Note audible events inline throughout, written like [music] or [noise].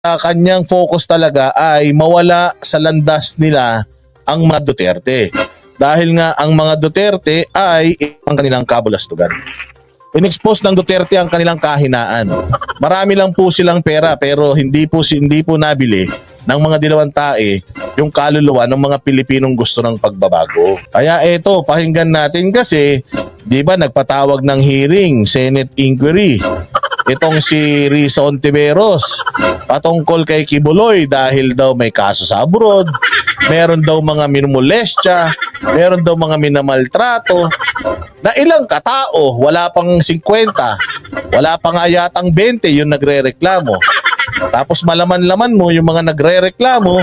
ah, kanyang focus talaga ay mawala sa landas nila ang mga Duterte. Dahil nga ang mga Duterte ay ang kanilang kabulastugan. In-expose ng Duterte ang kanilang kahinaan. Marami lang po silang pera pero hindi po hindi po nabili ng mga dilawang tae yung kaluluwa ng mga Pilipinong gusto ng pagbabago. Kaya eto, pakinggan natin kasi, di ba nagpatawag ng hearing, Senate inquiry. Itong si Risa Ontiveros patungkol kay Kibuloy dahil daw may kaso sa abroad, meron daw mga minumolestya, meron daw mga minamaltrato, na ilang katao, wala pang 50, wala pa nga yatang 20 yung nagre-reklamo. Tapos malaman-laman mo yung mga nagre-reklamo,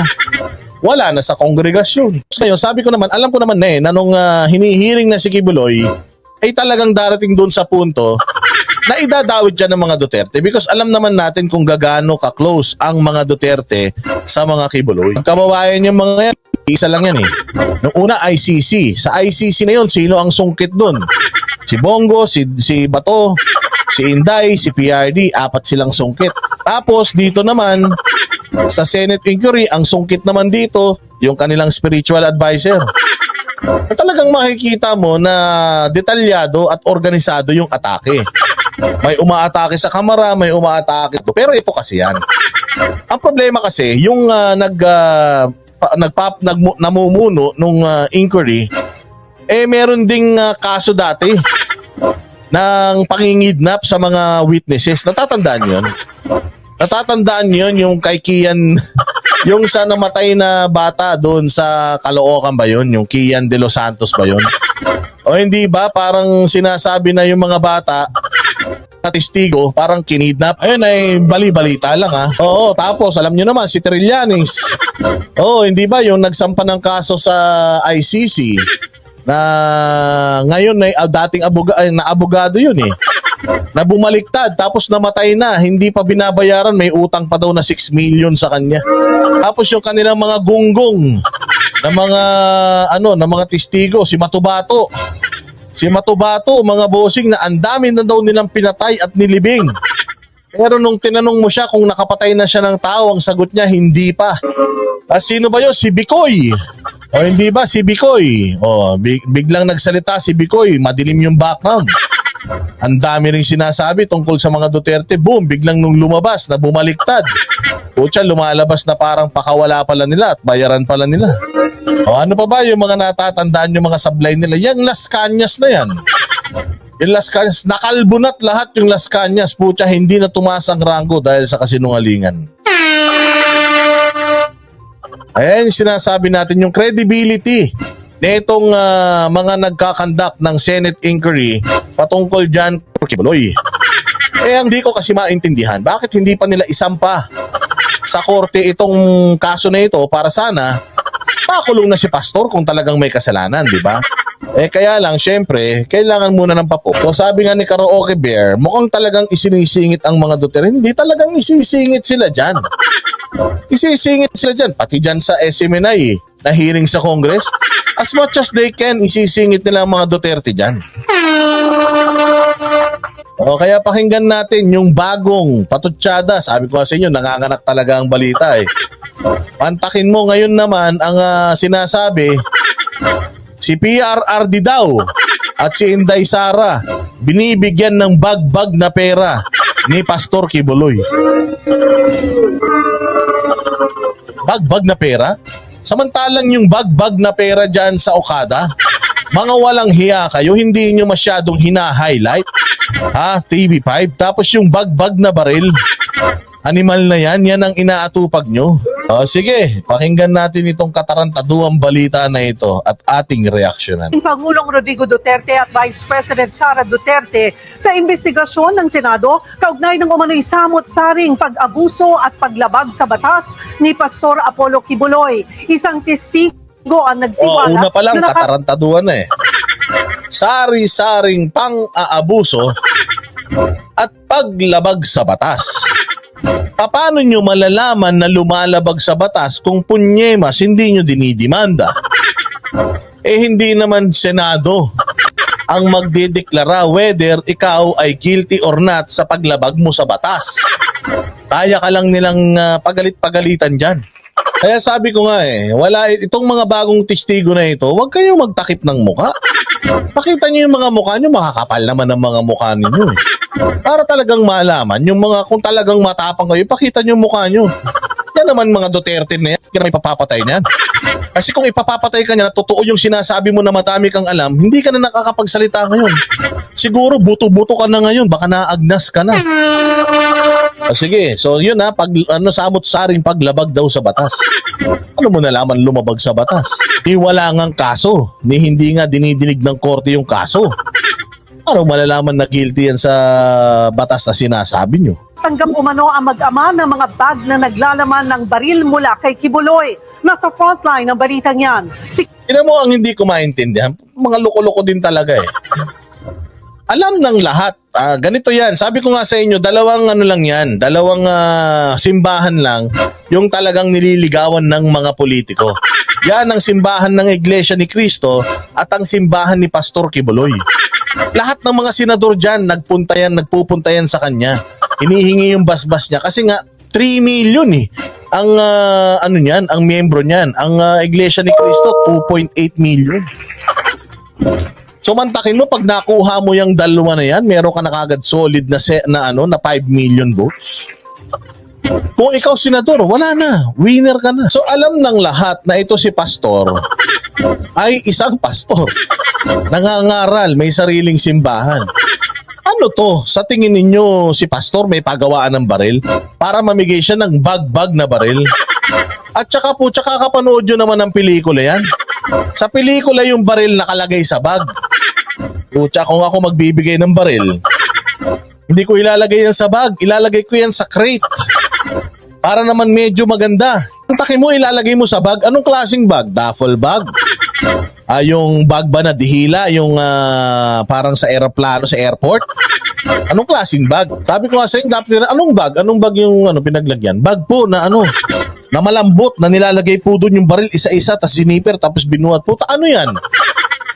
wala na sa kongregasyon. So, ngayon, sabi ko naman, alam ko naman na eh, na nung ah, hinihiring na si Kibuloy, ay talagang darating doon sa punto na idadawit dyan ng mga Duterte because alam naman natin kung gagano ka-close ang mga Duterte sa mga Kibuloy. Kababayan yung mga yan, isa lang yan eh. Nung una, ICC. Sa ICC na yun, sino ang sungkit doon? Si Bongo, si, si Bato, si Inday, si PRD, apat silang sungkit. Tapos dito naman, sa Senate inquiry, ang sungkit naman dito, yung kanilang spiritual advisor. Talagang makikita mo na detalyado at organisado yung atake. May umaatake sa kamera, may umaatake. Pero ito kasi yan. Ang problema kasi, yung ah, nag, ah, pa- nagpap, nag, namumuno nung ah, inquiry, eh meron ding ah, kaso dati ng pangingidnap sa mga witnesses. Natatandaan yun? Natatandaan yun yung kay Kian, [laughs] yung sa namatay na bata doon sa Caloocan ba yun? Yung Kian de los Santos ba yun? O hindi ba? Parang sinasabi na yung mga bata, na testigo, parang kinidnap. Ayun ay bali-balita lang ha. Oo, tapos alam nyo naman si Trillanes. Oo, hindi ba yung nagsampa ng kaso sa ICC na ngayon ay ah, dating abuga, ay, na abogado yun eh. Na bumaliktad tapos namatay na, hindi pa binabayaran, may utang pa daw na 6 million sa kanya. Tapos yung kanilang mga gunggong na mga ano, na mga testigo, si Matubato. Si Matubato, mga bossing na ang dami na daw nilang pinatay at nilibing. Pero nung tinanong mo siya kung nakapatay na siya ng tao, ang sagot niya, hindi pa. Ah, sino ba yun? Si Bikoy. O hindi ba? Si Bikoy. O, big- biglang nagsalita si Bikoy. Madilim yung background. Ang dami rin sinasabi tungkol sa mga Duterte. Boom, biglang nung lumabas na bumaliktad. Pucha, lumalabas na parang pakawala pala nila at bayaran pala nila. O ano pa ba yung mga natatandaan yung mga sablay nila? Yang Las Cañas na yan. Yung Las Cañas, nakalbunat lahat yung Las Cañas. Pucha, hindi na tumaas ang rango dahil sa kasinungalingan. Ayan sinasabi natin, yung credibility nitong ah, mga nagkakandak ng Senate inquiry patungkol dyan Kibuloy. Eh, ang di ko kasi maintindihan, bakit hindi pa nila isampa sa korte itong kaso na ito para sana makulong na si pastor kung talagang may kasalanan, di ba? Eh kaya lang, syempre, kailangan muna ng papo. So sabi nga ni Karaoke Bear, mukhang talagang isinisingit ang mga Duterte. Hindi talagang isisingit sila dyan. Isisingit sila dyan, pati dyan sa SMNI na hearing sa Congress. As much as they can, isisingit nila ang mga Duterte dyan. O kaya pakinggan natin yung bagong patutsada. Sabi ko sa inyo, nanganganak talaga ang balita eh. Pantakin mo ngayon naman ang ah, sinasabi si PRRD daw at si Inday Sara binibigyan ng bagbag na pera ni Pastor Kibuloy. Bagbag na pera? Samantalang yung bagbag na pera dyan sa Okada, mga walang hiya kayo, hindi nyo masyadong hina-highlight. Ha, TV5. Tapos yung bagbag na baril, animal na yan, yan ang inaatupag nyo. O sige, pakinggan natin itong katarantaduang balita na ito at ating reaksyonan. Pangulong Rodrigo Duterte at Vice President Sara Duterte sa investigasyon ng Senado kaugnay ng umano'y samot-saring pag-abuso at paglabag sa batas ni Pastor Apollo Kibuloy. Isang testigo ang nagsiwala una pa lang, na katarantaduan na eh. Sari-saring pang-aabuso at paglabag sa batas. Paano nyo malalaman na lumalabag sa batas kung punyemas hindi nyo dinidimanda? Eh hindi naman Senado ang magdideklara whether ikaw ay guilty or not sa paglabag mo sa batas. Kaya ka lang nilang ah, pagalit-pagalitan dyan. Kaya sabi ko nga eh, wala itong mga bagong testigo na ito, huwag kayong magtakip ng muka. Pakita niyo yung mga mukha niyo, makakapal naman ang mga mukha ninyo eh. Para talagang malaman, yung mga kung talagang matapang kayo, pakita yung mukha niyo. Yan naman mga Duterte na yan, hindi ka na ipapapatay niyan. Kasi kung ipapapatay ka niya na totoo yung sinasabi mo na madami kang alam, hindi ka na nakakapagsalita ngayon. Siguro buto-buto ka na ngayon, baka naagnas ka na. Ah, sige, so yun ha, pag ano samot-saring paglabag daw sa batas. Ano mo nalaman lumabag sa batas? Di wala ngang kaso, ni hindi nga dinidinig ng korte yung kaso. Ano malalaman na guilty yan sa batas na sinasabi nyo? Tanggap umano ang mag-ama ng mga bag na naglalaman ng baril mula kay Kibuloy. Nasa frontline ng balitang yan. Si Ina mo ang hindi ko maintindihan. Mga loko-loko din talaga eh. Alam ng lahat. Ah, ganito yan. Sabi ko nga sa inyo, dalawang ano lang yan. Dalawang ah, simbahan lang yung talagang nililigawan ng mga politiko. Yan ang simbahan ng Iglesia ni Cristo at ang simbahan ni Pastor Kibuloy. Lahat ng mga senador dyan, nagpunta yan, nagpupunta yan sa kanya. Hinihingi yung basbas niya kasi nga 3 million eh. Ang ah, ano niyan, ang miyembro niyan, ang ah, Iglesia ni Cristo 2.8 million. So mantakin mo pag nakuha mo yung dalawa na yan, meron ka na kagad solid na se, na ano na 5 million votes. Kung ikaw senador, wala na. Winner ka na. So alam ng lahat na ito si pastor ay isang pastor. Nangangaral, may sariling simbahan. Ano to? Sa tingin ninyo si pastor may pagawaan ng baril para mamigay siya ng bag-bag na baril? At saka po, tsaka kapanood nyo naman ng pelikula yan. Sa pelikula yung baril nakalagay sa bag. Pucha, kung ako magbibigay ng baril, hindi ko ilalagay yan sa bag. Ilalagay ko yan sa crate. Para naman medyo maganda. Ang taki mo, ilalagay mo sa bag. Anong klaseng bag? Duffel bag? Ah, yung bag ba na dihila? Yung ah, parang sa aeroplano, sa airport? Anong klaseng bag? Sabi ko nga sa inyo, dapat anong bag? Anong bag yung ano, pinaglagyan? Bag po na ano, na malambot, na nilalagay po doon yung baril isa-isa, tapos siniper, tapos binuhat po. Ta- Ano yan?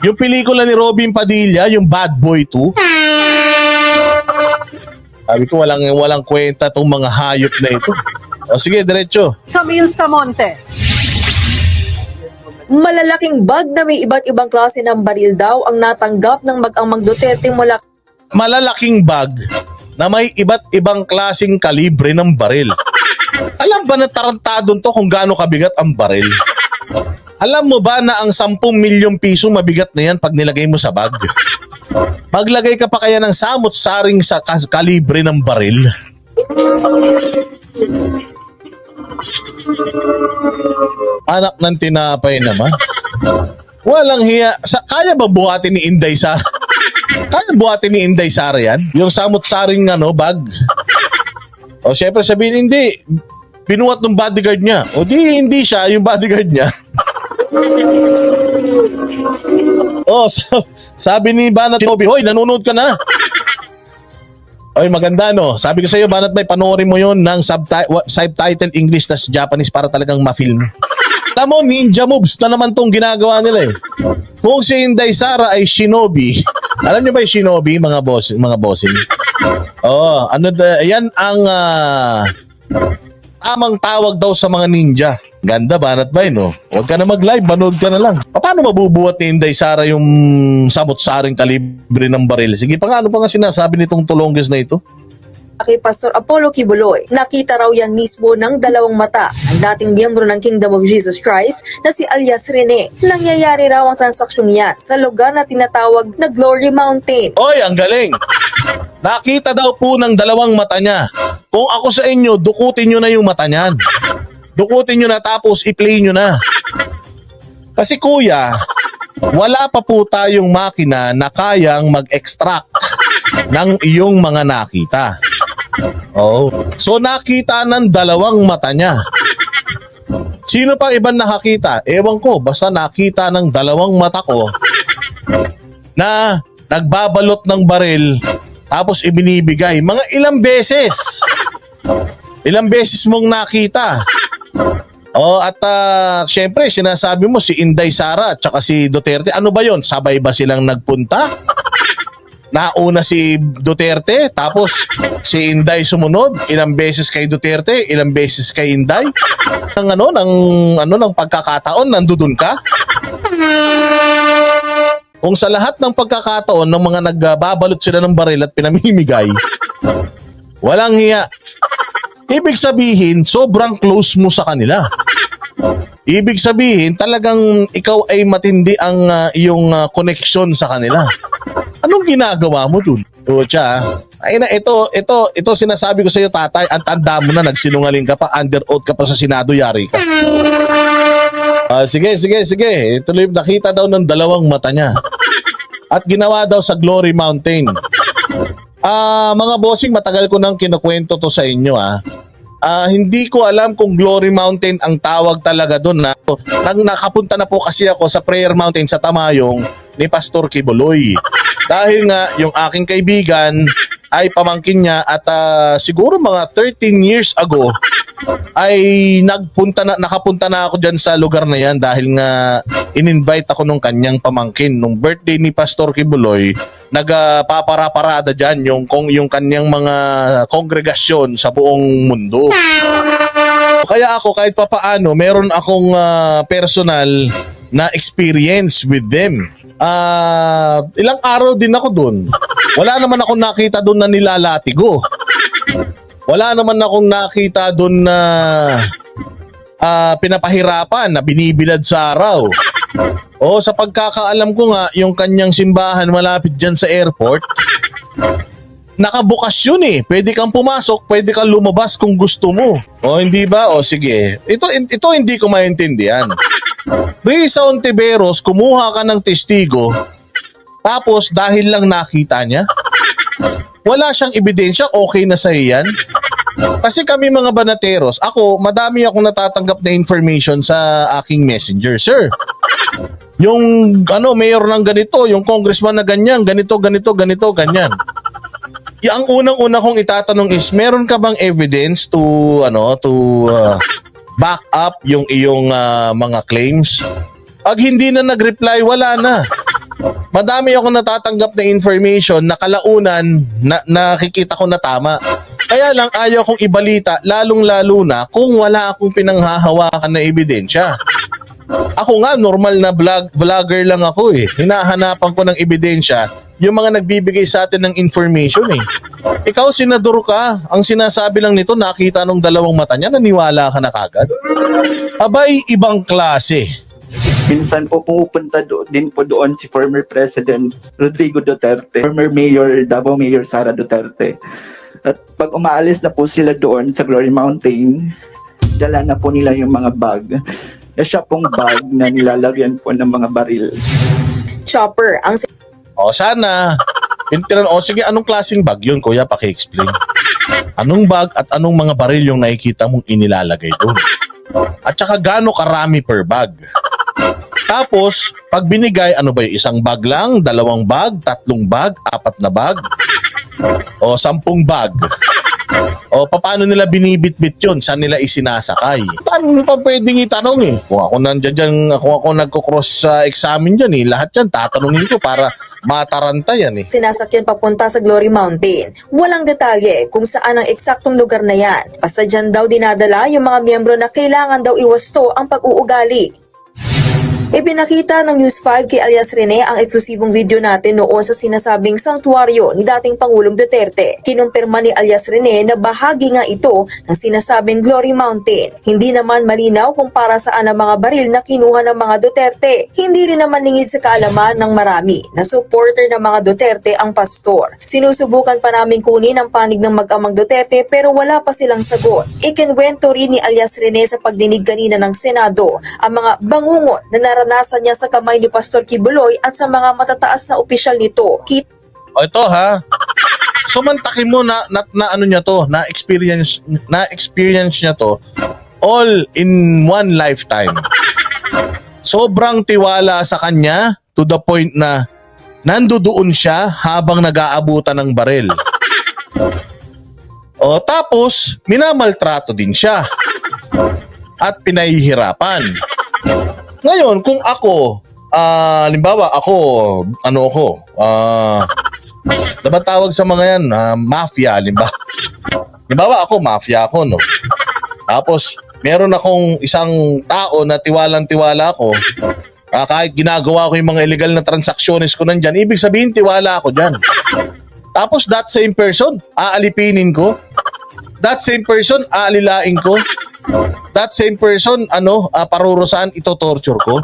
Yung pelikula ni Robin Padilla, yung Bad Boy 2. Sabi ko, walang, walang kwenta tong mga hayop na ito. O sige, diretso. Camille Samonte. Malalaking bag na may iba't ibang klase ng baril daw ang natanggap ng mag-amang Duterte mula Malalaking bag na may iba't ibang klasing kalibre ng baril. Alam ba na tarantadon to kung gaano kabigat ang baril? Alam mo ba na ang 10 milyong piso mabigat na yan pag nilagay mo sa bag? Maglagay ka pa kaya ng samot-saring sa kas- kalibre ng baril? Anak ng tinapay naman. Walang hiya. Sa, kaya ba buhatin ni Inday sa... Kaya buhatin ni Inday Sara yan? Yung samot-saring ano, bag? O syempre sabihin, hindi. Binuhat ng bodyguard niya. O di, hindi siya, yung bodyguard niya. oh, [laughs] sa- sabi ni Banat Shinobi, Hoy, nanonood ka na. Oy, maganda no. Sabi ko sa iyo, Banat may panoorin mo 'yon ng subti- wa- subtitle English tas Japanese para talagang ma-film. [laughs] Tamo, ninja moves na naman tong ginagawa nila eh. Kung si Inday Sara ay shinobi, [laughs] alam niyo ba yung shinobi, mga boss, mga bossing? Oo, ano da, yan ang ah, tamang tawag daw sa mga ninja. Ganda, banat ba no? Huwag ka na mag-live, manood ka na lang. Paano mabubuhat ni Inday Sara yung samot-saring kalibre ng baril? Sige pa nga, ano pa nga sinasabi nitong tulongges na ito? kay Pastor Apollo Kibuloy. Nakita raw yan mismo ng dalawang mata ng dating miyembro ng Kingdom of Jesus Christ na si alias Rene. Nangyayari raw ang transaksyong yan sa lugar na tinatawag na Glory Mountain. Oy, ang galing! Nakita daw po ng dalawang mata niya. Kung ako sa inyo, dukutin nyo na yung mata niyan. Dukutin nyo na tapos i-play nyo na. Kasi kuya, wala pa po tayong makina na kayang mag-extract ng iyong mga nakita. Oh. So nakita ng dalawang mata niya. Sino pang ibang nakakita? Ewan ko, basta nakita ng dalawang mata ko na nagbabalot ng baril tapos ibinibigay. Mga ilang beses. Ilang beses mong nakita. Oh, at ah, syempre sinasabi mo si Inday Sara at saka si Duterte, ano ba 'yon? Sabay ba silang nagpunta? nauna si Duterte, tapos si Inday sumunod, ilang beses kay Duterte, ilang beses kay Inday. Ang ano, ng ano ng pagkakataon nandudun ka? Kung sa lahat ng pagkakataon ng mga nagbabalot sila ng baril at pinamimigay, walang hiya. Ibig sabihin, sobrang close mo sa kanila. Ibig sabihin, talagang ikaw ay matindi ang ah, iyong ah, connection sa kanila. Anong ginagawa mo dun? Pucha, ay na ito, ito, ito sinasabi ko sa iyo tatay, ang tanda mo na nagsinungaling ka pa, under oath ka pa sa Senado, yari ka. Ah, sige, sige, sige. Ituloy, nakita daw ng dalawang mata niya. At ginawa daw sa Glory Mountain. Ah, mga bossing, matagal ko nang kinukwento to sa inyo ah. Ah, hindi ko alam kung Glory Mountain ang tawag talaga doon na. Nang nakapunta na po kasi ako sa Prayer Mountain sa Tamayong ni Pastor Kibuloy. Dahil nga yung aking kaibigan ay pamangkin niya at ah, siguro mga 13 years ago ay nagpunta na nakapunta na ako diyan sa lugar na yan dahil nga in-invite ako nung kanyang pamangkin nung birthday ni Pastor Kibuloy nagpapara-parada diyan yung kung yung kanyang mga kongregasyon sa buong mundo. Kaya ako kahit papaano meron akong ah, personal na experience with them. Ah, ilang araw din ako doon. Wala naman akong nakita doon na nilalatigo. Wala naman akong nakita doon na ah, pinapahirapan na binibilad sa araw. O sa pagkakaalam ko nga, yung kanyang simbahan malapit dyan sa airport, nakabukas yun eh. Pwede kang pumasok, pwede kang lumabas kung gusto mo. O hindi ba? O sige. Ito, ito hindi ko maintindihan. Risa Ontiveros, kumuha ka ng testigo, tapos dahil lang nakita niya, wala siyang ebidensya, okay na sa yan. Kasi kami mga banateros, ako, madami akong natatanggap na information sa aking messenger, sir. Yung ano, mayor ng ganito, yung congressman na ganyan, ganito, ganito, ganito, ganyan. Y- ang unang-una kong itatanong is, meron ka bang evidence to ano, to uh, back up yung iyong uh, mga claims? Pag hindi na nag-reply, wala na. Madami akong natatanggap na information na kalaunan na nakikita ko na tama. Kaya lang ayaw kong ibalita lalong-lalo na kung wala akong pinanghahawakan na ebidensya. Ako nga, normal na vlog, vlogger lang ako eh. Hinahanapan ko ng ebidensya yung mga nagbibigay sa atin ng information eh. Ikaw, senador ka. Ang sinasabi lang nito, nakita nung dalawang mata niya, naniwala ka na kagad. Abay, ibang klase. Minsan po pumupunta do, din po doon si former President Rodrigo Duterte, former Mayor, Davao Mayor Sara Duterte. At pag umaalis na po sila doon sa Glory Mountain, dala na po nila yung mga bag. Na siya pong bag na nilalagyan po ng mga baril. Chopper, ang O sana, Tintinan, o sige, anong klaseng bag yun, kuya? Paki-explain. Anong bag at anong mga baril yung nakikita mong inilalagay doon? At saka gaano karami per bag? Tapos, pag binigay, ano ba yung isang bag lang, dalawang bag, tatlong bag, apat na bag, o sampung bag? O paano nila binibitbit yun? Saan nila isinasakay? Paano pa pwedeng itanong eh? Kung ako nandiyan dyan, kung ako nagko-cross sa examen dyan eh, lahat yan tatanungin ko para mataranta yan eh. sinasakyan papunta sa Glory Mountain. Walang detalye kung saan ang eksaktong lugar na yan. Basta dyan daw dinadala yung mga miyembro na kailangan daw iwasto ang pag-uugali. Ipinakita ng News 5 kay alias Rene ang eksklusibong video natin noon sa sinasabing sanktuaryo ni dating Pangulong Duterte. Kinumpirma ni alias Rene na bahagi nga ito ng sinasabing Glory Mountain. Hindi naman malinaw kung para saan ang mga baril na kinuha ng mga Duterte. Hindi rin naman lingid sa kaalaman ng marami na supporter ng mga Duterte ang pastor. Sinusubukan pa namin kunin ang panig ng mag-amang Duterte pero wala pa silang sagot. Ikinwento rin ni alias Rene sa pagdinig kanina ng Senado ang mga bangungot na naranasan niya sa kamay ni Pastor Kibuloy at sa mga matataas na opisyal nito. Kita O ito ha. Sumantakin mo na, na, na ano niya to, na experience na experience niya to all in one lifetime. Sobrang tiwala sa kanya to the point na nandoon siya habang nag-aabutan ng baril. O tapos, minamaltrato din siya. At pinahihirapan. Ngayon, kung ako, ah, halimbawa ako, ano ako, ah, Ano ba tawag sa mga yan? Ah, mafia, limba. Limbawa ako, mafia ako, no? Tapos, meron akong isang tao na tiwalang-tiwala ko. Ah, kahit ginagawa ko yung mga illegal na transactions ko nandyan, ibig sabihin tiwala ako dyan. Tapos that same person, aalipinin ko. That same person, aalilain ko. That same person, ano, uh, parurusan, ito-torture ko.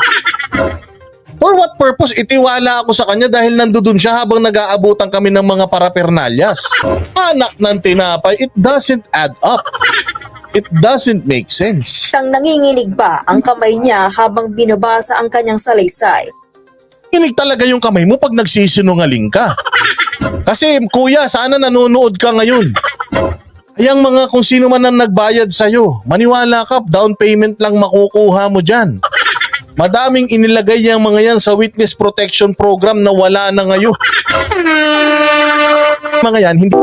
For what purpose? Itiwala ako sa kanya dahil nandoon siya habang nag-aabutan kami ng mga parapernalyas. Anak ng tinapay, it doesn't add up. It doesn't make sense. Tang nanginginig pa ang kamay niya habang binabasa ang kanyang salaysay. Kinig talaga yung kamay mo pag nagsisinungaling ka. Kasi kuya, sana nanonood ka ngayon. Ayang mga kung sino man ang nagbayad sa'yo, maniwala ka, down payment lang makukuha mo dyan. Madaming inilagay yung mga yan sa witness protection program na wala na ngayon. Mga yan, hindi